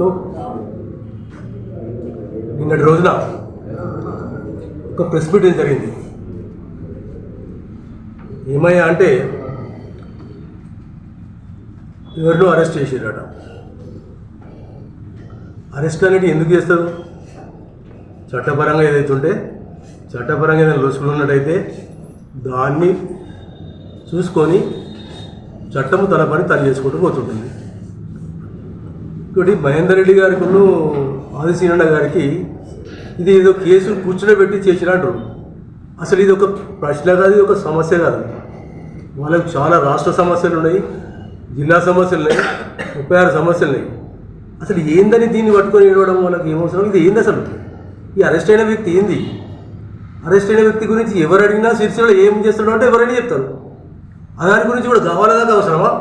తెలియజేస్తూ నిన్నటి రోజున ఒక ప్రెస్ మీటింగ్ జరిగింది? ఏమయ్యా అంటే ఎవరినో అరెస్ట్ చేసారట అరెస్ట్ అనేది ఎందుకు చేస్తారు? చట్టపరంగా ఏదైతే ఉంటే చట్టపరంగా ఏదైనా లొసుకులు ఉన్నట్టయితే దాన్ని చూసుకొని చట్టము తన పని తను చేసుకుంటూ పోతుంటుంది. ఇంకోటి మహేందర్ రెడ్డి గారికి ఆదిశీనన్న గారికి ఇది ఏదో కేసు కూర్చోబెట్టి చేసినట్టు. అసలు ఇది ఒక ప్రశ్న కాదు ఇది ఒక సమస్య కాదు. వాళ్ళకి చాలా రాష్ట్ర సమస్యలు ఉన్నాయి జిల్లా సమస్యలు ఉన్నాయి ముప్పై ఆరు సమస్యలు ఉన్నాయి. అసలు ఏందని దీన్ని పట్టుకొని ఇవ్వడం వాళ్ళకి ఏమవసరం ఇది ఏంది అసలు? ఈ అరెస్ట్ అయిన వ్యక్తి ఏంది? అరెస్ట్ అయిన వ్యక్తి గురించి ఎవరు అడిగినా శిర్షలో ఏం చేస్తాడో అంటే ఎవరైనా చెప్తారు. ఆ దాని గురించి కూడా కావాలదాకా అవసరమా?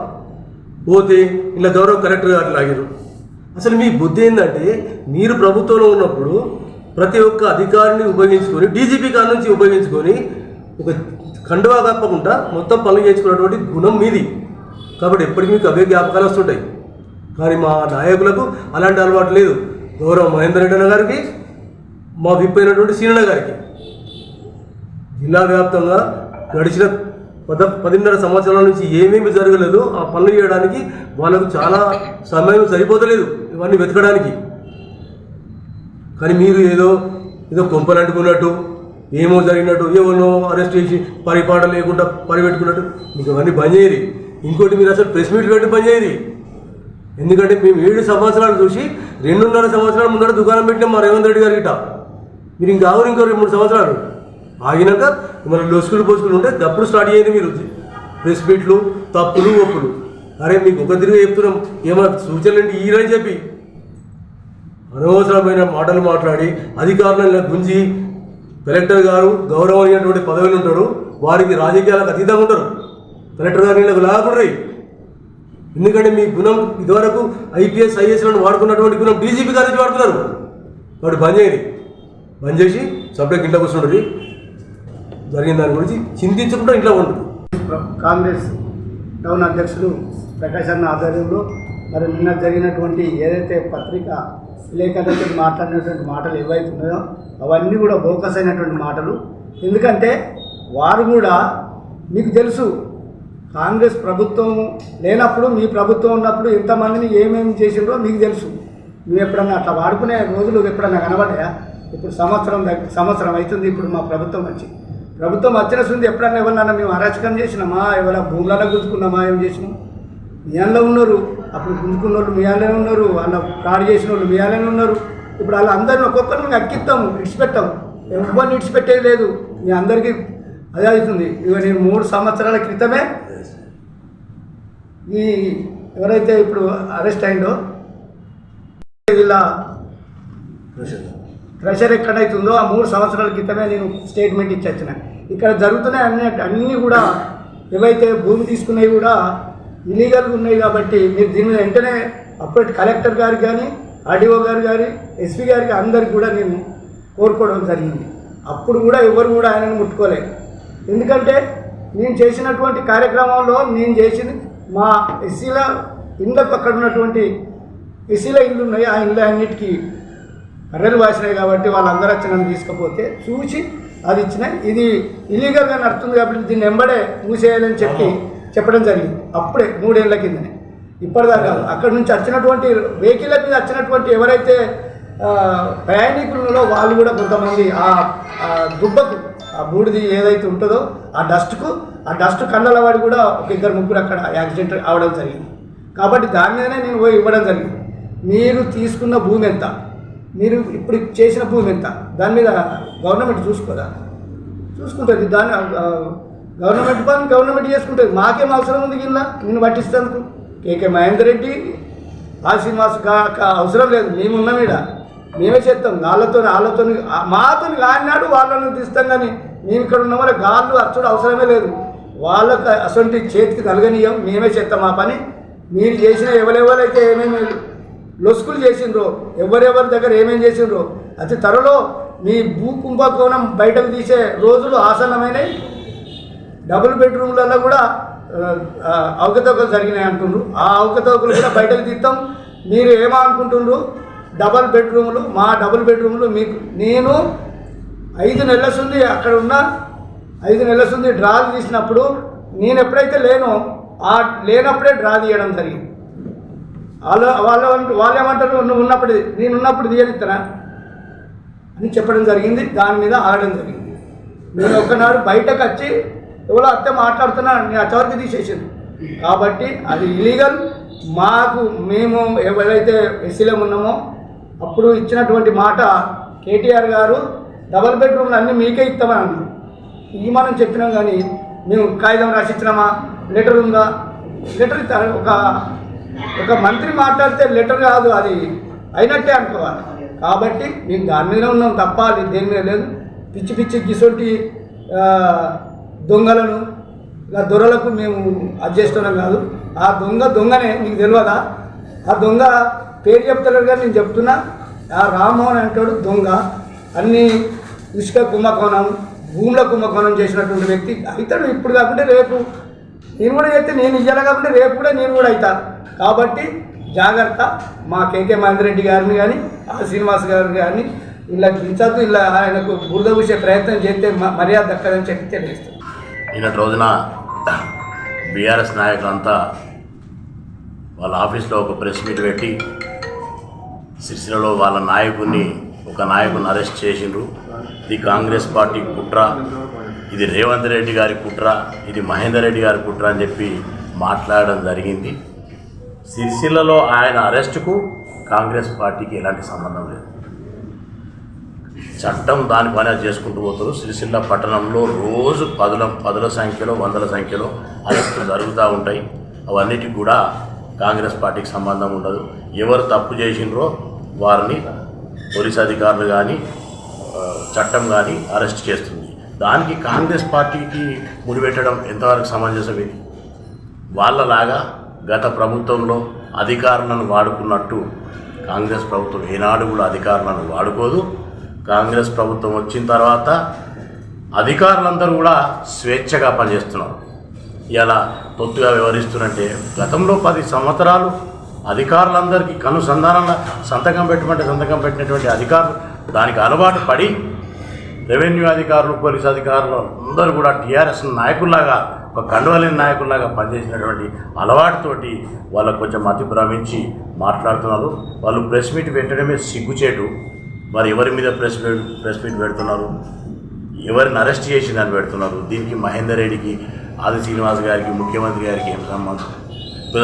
పోతే ఇలా గౌరవ కలెక్టర్ గారు లాగారు అసలు మీ బుద్ధి ఏంటంటే మీరు ప్రభుత్వంలో ఉన్నప్పుడు ప్రతి ఒక్క అధికారిని ఉపయోగించుకొని డీజీపీ కాడ నుంచి ఉపయోగించుకొని ఒక కండువా కప్పకుండా మొత్తం పనులు చేయించుకున్నటువంటి గుణం మీది. కాబట్టి ఎప్పటికీ మీకు అవే జ్ఞాపకాలు వస్తుంటాయి. కానీ మా నాయకులకు అలాంటి అలవాటు లేదు. గౌరవ మహేందర్ రెడ్డి గారికి మా విప్ అయినటువంటి సీనన్న గారికి. జిల్లా వ్యాప్తంగా గడిచిన పద పదిన్నర సంవత్సరాల నుంచి ఏమేమి జరగలేదు ఆ పనులు చేయడానికి వాళ్ళకు చాలా సమయం సరిపోతలేదు ఇవన్నీ వెతకడానికి. కానీ మీరు ఏదో ఏదో కొంపలు అంటుకున్నట్టు ఏమో జరిగినట్టు ఏమో అరెస్ట్ చేసి పరిపాట లేకుండా పరిపెట్టుకున్నట్టు మీకు అవన్నీ బంద్ చేయరు. ఇంకోటి మీరు అసలు ప్రెస్ మీట్ పెట్టి బంద్ చేయరు. ఎందుకంటే మేము ఏడు సంవత్సరాలు చూసి రెండున్నర సంవత్సరాల ముందర దుకాణం పెట్టినాం మా రేవంత్ రెడ్డి గారి మీరు ఇంకా ఆవురు ఇంకో రెండు మూడు సంవత్సరాలు. ఆగినాక మన లొసుకులు పోసుకులు ఉంటే అప్పుడు స్టార్ట్ చేయండి మీరు. ప్రెస్ మీట్లు తప్పులు ఒప్పులు. అరే మీకు ఒక తిరిగి చెప్తున్నాం. ఏమైనా సూచనలు ఈరని చెప్పి. అనవసరమైన మాటలు మాట్లాడి అధికారులను గుంజి కలెక్టర్ గారు గౌరవమైనటువంటి పదవిలో ఉంటారు వారికి రాజకీయాలకు అతీతంగా ఉంటారు. కలెక్టర్ గారు వీళ్ళకు లాగకూడదు ఎందుకంటే మీ గుణం ఇదివరకు ఐపీఎస్ ఐఎస్లను వాడుకున్నటువంటి గుణం డీజీపీ గారి నుంచి వాడుతున్నారు వాడు బంద్ చేయండి. బంద్ చేసి సబ్జెక్ట్ ఇంట్లో కూర్చుంటుంది జరిగిన దాని గురించి చింతించకుండా ఇంట్లో ఉండదు కాంగ్రెస్ టౌన్ అధ్యక్షులు ప్రకాశ్ అన్న ఆధ్వర్యంలో మరి నిన్న జరిగినటువంటి ఏదైతే పత్రిక విలేకరులతో మాట్లాడినటువంటి మాటలు ఏవైతే ఉన్నాయో అవన్నీ కూడా బోకస్ అయినటువంటి మాటలు. ఎందుకంటే వారు కూడా మీకు తెలుసు కాంగ్రెస్ ప్రభుత్వం లేనప్పుడు మీ ప్రభుత్వం ఉన్నప్పుడు ఎంతమందిని ఏమేమి చేసిండ్రో మీకు తెలుసు. నువ్వు ఎప్పుడన్నా అట్లా వాడుకునే రోజులు ఎప్పుడన్నా కనబడ్డాయా? ఇప్పుడు సంవత్సరం సంవత్సరం అవుతుంది ఇప్పుడు మా ప్రభుత్వం వచ్చి. ప్రభుత్వం వచ్చిన సుంది ఎప్పుడన్నా ఎవరన్నా మేము అరాచకం చేసినామా? ఎవరైనా భూములలో గుంజుకున్నామా? ఏం చేసినాం? మీ అందులో ఉన్నారు. అప్పుడు గుంజుకున్న వాళ్ళు మీ అందులోనే ఉన్నారు. వాళ్ళ ఫ్రాడ్ చేసిన వాళ్ళు మీ అందులోనే ఉన్నారు. ఇప్పుడు వాళ్ళ అందరిని ఒక్కొక్కరిని అక్కిస్తాము ఇడిచిపెట్టాం ఎవరిని ఇడిచిపెట్టేది లేదు. మీ అందరికీ అదే అవుతుంది. ఇక నేను మూడు సంవత్సరాల క్రితమే ఈ ఎవరైతే ఇప్పుడు అరెస్ట్ అయిందో ఇలా ప్రెషర్ ఎక్కడైతుందో ఆ మూడు సంవత్సరాల క్రితమే నేను స్టేట్మెంట్ ఇచ్చి వచ్చిన. ఇక్కడ జరుగుతున్నాయి అన్ని అన్నీ కూడా ఏవైతే భూమి తీసుకున్నవి కూడా ఇలీగల్గా ఉన్నాయి కాబట్టి మీరు దీని మీద వెంటనే అప్పటి కలెక్టర్ గారికి కానీ ఆర్డీఓ గారు కానీ ఎస్పీ గారికి అందరికి కూడా నేను కోరుకోవడం జరిగింది. అప్పుడు కూడా ఎవరు కూడా ఆయనను ముట్టుకోలేదు. ఎందుకంటే నేను చేసినటువంటి కార్యక్రమంలో నేను చేసింది మా ఎస్సీల ఇండ్లకు అక్కడ ఉన్నటువంటి ఎస్సీల ఇల్లు ఉన్నాయి ఆ ఇల్లు అన్నిటికీ కర్రలు వాసినాయి కాబట్టి వాళ్ళందరూ వచ్చి నన్ను తీసుకపోతే చూసి అది ఇచ్చిన. ఇది ఇల్లీగల్గా నడుస్తుంది కాబట్టి దీన్ని వెంబడే మూసేయాలని చెప్పి చెప్పడం జరిగింది. అప్పుడే మూడేళ్ళ కిందనే. ఇప్పటిదాకా అక్కడ నుంచి వచ్చినటువంటి వెహికల్ మీద వచ్చినటువంటి ఎవరైతే ప్రయాణికులలో వాళ్ళు కూడా కొంతమంది ఆ ఆ దుబ్బకు ఆ బూడిది ఏదైతే ఉంటుందో ఆ డస్ట్కు ఆ డస్ట్ కళ్ళల వాడి కూడా ఒక ఇద్దరు ముగ్గురు అక్కడ యాక్సిడెంట్ అవడం జరిగింది. కాబట్టి దాని మీదనే నేను పోయి ఇవ్వడం జరిగింది. మీరు తీసుకున్న భూమి ఎంత? మీరు ఇప్పుడు చేసిన భూమి ఎంత? దాని మీద గవర్నమెంట్ చూసుకోదా? చూసుకుంటుంది. దాన్ని గవర్నమెంట్ పని గవర్నమెంట్ చేసుకుంటుంది. మాకేం అవసరం ఉంది కింద నేను పట్టిస్తాను కేకే మహేందర్ రెడ్డి ఆ శ్రీనివాస్ కా- అవసరం లేదు. మేమున్నాం ఈడ. మేమే చేస్తాం. వాళ్ళతో వాళ్ళతో మాతో కానినాడు వాళ్ళని తీస్తాం కానీ మేము ఇక్కడ ఉన్న వాళ్ళ గాళ్ళు అచ్చుడు అవసరమే లేదు. వాళ్ళకి అసలు చేతికి నలగనీయం. మేమే చేస్తాం ఆ పని. మీరు చేసిన ఎవరెవరైతే ఏమేమి లొసుకులు చేసిండ్రు. ఎవరెవరి దగ్గర ఏమేం చేసిండ్రు? అతి త్వరలో మీ భూ కుంభకోణం బయటకు తీసే రోజులు ఆసన్నమైనవి డబుల్ బెడ్రూమ్లలో కూడా అవకతవకలు జరిగినాయి అంటుండ్రు. ఆ అవకతవకలు కూడా బయటకు తీస్తాం. మీరు ఏమనుకుంటుండ్రు? డబల్ బెడ్రూమ్లు మా డబుల్ బెడ్రూమ్లు మీకు నేను ఐదు నెలసుంది ఉంది అక్కడ ఉన్న ఐదు నెలల ఉంది డ్రా తీసినప్పుడు నేను ఎప్పుడైతే లేనో ఆ లేనప్పుడే డ్రా తీయడం జరిగింది. వాళ్ళు వాళ్ళు వాళ్ళు ఏమంటారు? నువ్వు ఉన్నప్పుడు నేను ఉన్నప్పుడు తీయనిస్తానా అని చెప్పడం జరిగింది. దాని మీద ఆడడం జరిగింది. నేను ఒక్కనాడు బయటకు వచ్చి ఎవరో అత్తే మాట్లాడుతున్నా నేను అచ్చవరకు తీసేసింది కాబట్టి అది ఇలీగల్ మాకు మేము ఎవరైతే ఎస్సీలో ఉన్నామో అప్పుడు ఇచ్చినటువంటి మాట కేటీఆర్ గారు డబల్ బెడ్రూమ్లు అన్నీ మీకే ఇస్తామని అన్నారు ఇది మనం చెప్పినాం కానీ మేము కాగితం రాసిచ్చినామా? లెటర్ ఉందా? లెటర్ ఇస్తా ఒక ఒక మంత్రి మాట్లాడితే లెటర్ కాదు అది అయినట్టే అనుకోవాలి. కాబట్టి మేము దాని మీద ఉన్నాం తప్ప అది దేని మీద లేదు. పిచ్చి పిచ్చి గిసొంటి దొంగలను ఇలా దొరలకు మేము అది కాదు. ఆ దొంగ దొంగనే నీకు తెలియదా? ఆ దొంగ పేరు చెప్తలేడు కానీ నేను చెప్తున్నా ఆ రామ్మోహన్ అంటాడు దొంగ. అన్ని ఇసుక కుంభకోణం భూముల కుంభకోణం చేసినటువంటి వ్యక్తి అవుతాడు. ఇప్పుడు కాకుండా రేపు నేను కూడా అయితే నేను ఇయ్యాలి కాబట్టి రేపు కూడా నేను కూడా అవుతా. కాబట్టి జాగ్రత్త మా కేకే మహేందరెడ్డి గారిని కానీ ఆ శ్రీనివాస్ గారిని కానీ ఇలా దించద్దు ఇలా ఆయనకు బురద పూసే ప్రయత్నం చేస్తే మర్యాద దక్కదని చెప్పి తెలియజేస్తాం ఈనాటి రోజున బీఆర్ఎస్ నాయకులంతా వాళ్ళ ఆఫీస్లో ఒక ప్రెస్ మీట్ పెట్టి సిరిసిలలో వాళ్ళ నాయకుడిని ఒక నాయకుని అరెస్ట్ చేసిండ్రు. ఇది కాంగ్రెస్ పార్టీ కుట్ర ఇది రేవంత్ రెడ్డి గారి కుట్ర ఇది మహేందర్ రెడ్డి గారి కుట్ర అని చెప్పి మాట్లాడడం జరిగింది. సిరిసిల్లలో ఆయన అరెస్టుకు కాంగ్రెస్ పార్టీకి ఎలాంటి సంబంధం లేదు. చట్టం దాని పని అది చేసుకుంటూ పోతారు. సిరిసిల్ల పట్టణంలో రోజు పదుల పదుల సంఖ్యలో వందల సంఖ్యలో అరెస్టులు జరుగుతూ ఉంటాయి. అవన్నిటికి కూడా కాంగ్రెస్ పార్టీకి సంబంధం ఉండదు. ఎవరు తప్పు చేసిండ్రో వారిని పోలీస్ అధికారులు కానీ చట్టం కానీ అరెస్ట్ చేస్తుంది. దానికి కాంగ్రెస్ పార్టీకి ముడిపెట్టడం ఎంతవరకు సమంజసం ఇది వాళ్ళలాగా గత ప్రభుత్వంలో అధికారులను వాడుకున్నట్టు కాంగ్రెస్ ప్రభుత్వం ఏనాడు కూడా అధికారులను వాడుకోదు. కాంగ్రెస్ ప్రభుత్వం వచ్చిన తర్వాత అధికారులందరూ కూడా స్వేచ్ఛగా పనిచేస్తున్నారు. ఇలా తొత్తుగా వ్యవహరిస్తున్నట్టే గతంలో పది సంవత్సరాలు అధికారులందరికీ కనుసంధానంగా సంతకం పెట్టమంటే సంతకం పెట్టినటువంటి అధికారులు దానికి అలవాటు పడి రెవెన్యూ అధికారులు పోలీస్ అధికారులు అందరూ కూడా టీఆర్ఎస్ నాయకుల్లాగా ఒక కండువలేని నాయకుల్లాగా పనిచేసినటువంటి అలవాటుతోటి వాళ్ళకు కొంచెం మతి భ్రమించి మాట్లాడుతున్నారు. వాళ్ళు ప్రెస్ మీట్ పెట్టడమే సిగ్గుచేటు. మరి ఎవరి మీద ప్రెస్ మీట్ ప్రెస్ మీట్ పెడుతున్నారు? ఎవరిని అరెస్ట్ చేసి దాన్ని పెడుతున్నారు? దీనికి మహేందర్ రెడ్డికి ఆది శ్రీనివాస్ గారికి ముఖ్యమంత్రి గారికి ఏం సంబంధం?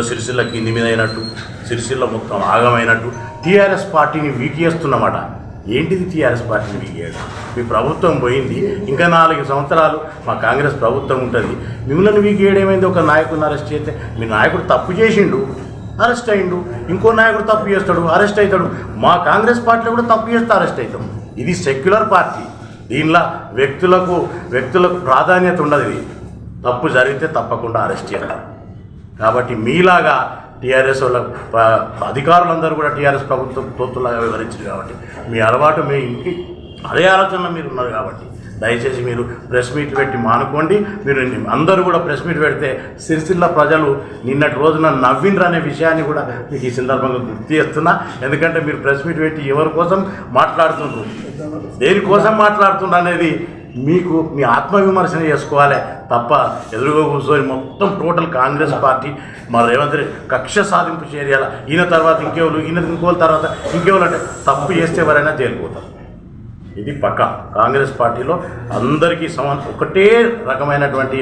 సిరిసిల్ల కింది మీద అయినట్టు సిరిసిల్ల మొత్తం ఆగమైనట్టు టీఆర్ఎస్ పార్టీని వీకేస్తున్నమాట ఏంటిది టీఆర్ఎస్ పార్టీని వీకేయడం మీ ప్రభుత్వం పోయింది ఇంకా నాలుగు సంవత్సరాలు మా కాంగ్రెస్ ప్రభుత్వం ఉంటుంది. మిమ్మల్ని మీకు ఏడేమైంది? ఒక నాయకుడిని అరెస్ట్ చేస్తే మీ నాయకుడు తప్పు చేసిండు అరెస్ట్ అయిండు. ఇంకో నాయకుడు తప్పు చేస్తాడు అరెస్ట్ అవుతాడు. మా కాంగ్రెస్ పార్టీలో కూడా తప్పు చేస్తే అరెస్ట్ అవుతాం. ఇది సెక్యులర్ పార్టీ. దీనిలో వ్యక్తులకు వ్యక్తులకు ప్రాధాన్యత ఉండదు ఇది. తప్పు జరిగితే తప్పకుండా అరెస్ట్ చేయాలి. కాబట్టి మీలాగా టీఆర్ఎస్ వాళ్ళ ప- అధికారులందరూ కూడా టీఆర్ఎస్ ప్రభుత్వం తోతులాగా వివరించారు కాబట్టి మీ అలవాటు మీ ఇంటి అదే ఆలోచన మీరు ఉన్నారు కాబట్టి దయచేసి మీరు ప్రెస్ మీట్ పెట్టి మానుకోండి. మీరు అందరూ కూడా ప్రెస్ మీట్ పెడితే సిరిసిల్ల ప్రజలు నిన్నటి రోజున నవ్విండ్రు అనే విషయాన్ని కూడా మీకు ఈ సందర్భంగా గుర్తు చేస్తున్నా. ఎందుకంటే మీరు ప్రెస్ మీట్ పెట్టి ఎవరి కోసం మాట్లాడుతుండ్రు? దేనికోసం మాట్లాడుతుండ్రు అనేది మీకు మీ ఆత్మవిమర్శన చేసుకోవాలి తప్ప ఎదురుగా కూర్చొని మొత్తం టోటల్ కాంగ్రెస్ పార్టీ మా రేవంత్ రెడ్డి కక్ష సాధింపు చేయాలి? ఈయన తర్వాత ఇంకెవరు? ఈయన ఇంకోళ్ళ తర్వాత ఇంకెవరు అంటే తప్పు చేస్తే ఎవరైనా జైలుపోతారు ఇది పక్క. కాంగ్రెస్ పార్టీలో అందరికీ సమాన. ఒకటే రకమైనటువంటి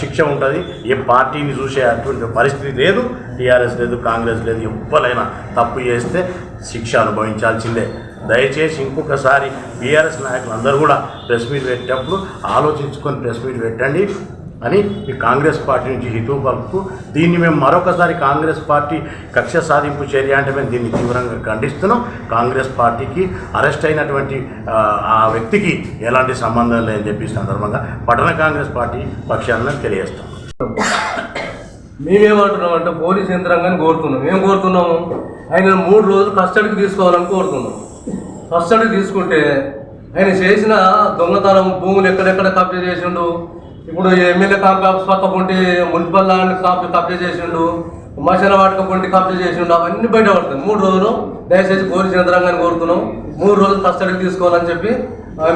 శిక్ష ఉంటుంది. ఏ పార్టీని చూసే అటువంటి పరిస్థితి లేదు. టీఆర్ఎస్ లేదు కాంగ్రెస్ లేదు. ఎవ్వరైనా తప్పు చేస్తే శిక్ష అనుభవించాల్సిందే. దయచేసి ఇంకొకసారి బీఆర్ఎస్ నాయకులు అందరూ కూడా ప్రెస్ మీట్ పెట్టేటప్పుడు ఆలోచించుకొని ప్రెస్ మీట్ పెట్టండి అని ఈ కాంగ్రెస్ పార్టీ నుంచి హితవు పలుకుతూ దీన్ని మేము మరొకసారి కాంగ్రెస్ పార్టీ కక్ష సాధింపు చర్య అంటే మేము దీన్ని తీవ్రంగా ఖండిస్తున్నాం. కాంగ్రెస్ పార్టీకి అరెస్ట్ అయినటువంటి ఆ, వ్యక్తికి ఎలాంటి సంబంధం లేదని చెప్పి సందర్భంగా పట్టణ కాంగ్రెస్ పార్టీ పక్షాలను తెలియజేస్తాం. మేమేమంటున్నాం అంటే పోలీస్ యంత్రాంగాన్ని కోరుతున్నాం. ఏం కోరుతున్నాము? ఆయన మూడు రోజులు కస్టడీకి తీసుకోవాలని కోరుతున్నాం. కస్టడీకి తీసుకుంటే ఆయన చేసిన దొంగతనం భూములు ఎక్కడెక్కడ కబ్జా చేసిండు? ఇప్పుడు ఎమ్మెల్యే కాంప్లెక్స్ పక్క ఉంటే మున్సిపల్ ల్యాండ్ కాపీ కబ్జా చేసిండు మసాల వాటక పొంటి కబ్జా చేసిండు అవన్నీ బయట పడుతుంది మూడు రోజులు దయచేసి కోరి యంత్రాంగాన్ని కోరుతున్నాం. మూడు రోజులు కస్టడీకి తీసుకోవాలని చెప్పి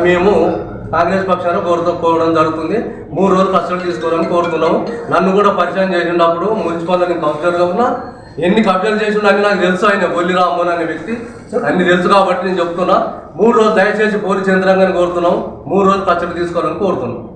మేము కాంగ్రెస్ పక్షాన్ని కోరుతూ కోరడం జరుగుతుంది. మూడు రోజులు కస్టడీ తీసుకోవాలని కోరుతున్నాము నన్ను కూడా పరిచయం చేసినప్పుడు మున్సిపల్ నేను కౌన్సిలర్గా ఉన్నా ఎన్ని కబ్జాలు చేసి అన్ని నాకు తెలుసు ఆయన బొల్లి రామ్మోహన్ అనే వ్యక్తి. అన్ని తెలుసు కాబట్టి నేను చెప్తున్నా. మూడు రోజులు దయచేసి పోలీస్ యంత్రాంగాన్ని కోరుతున్నాం. మూడు రోజులు కస్టడీ తీసుకోవాలని కోరుతున్నాం.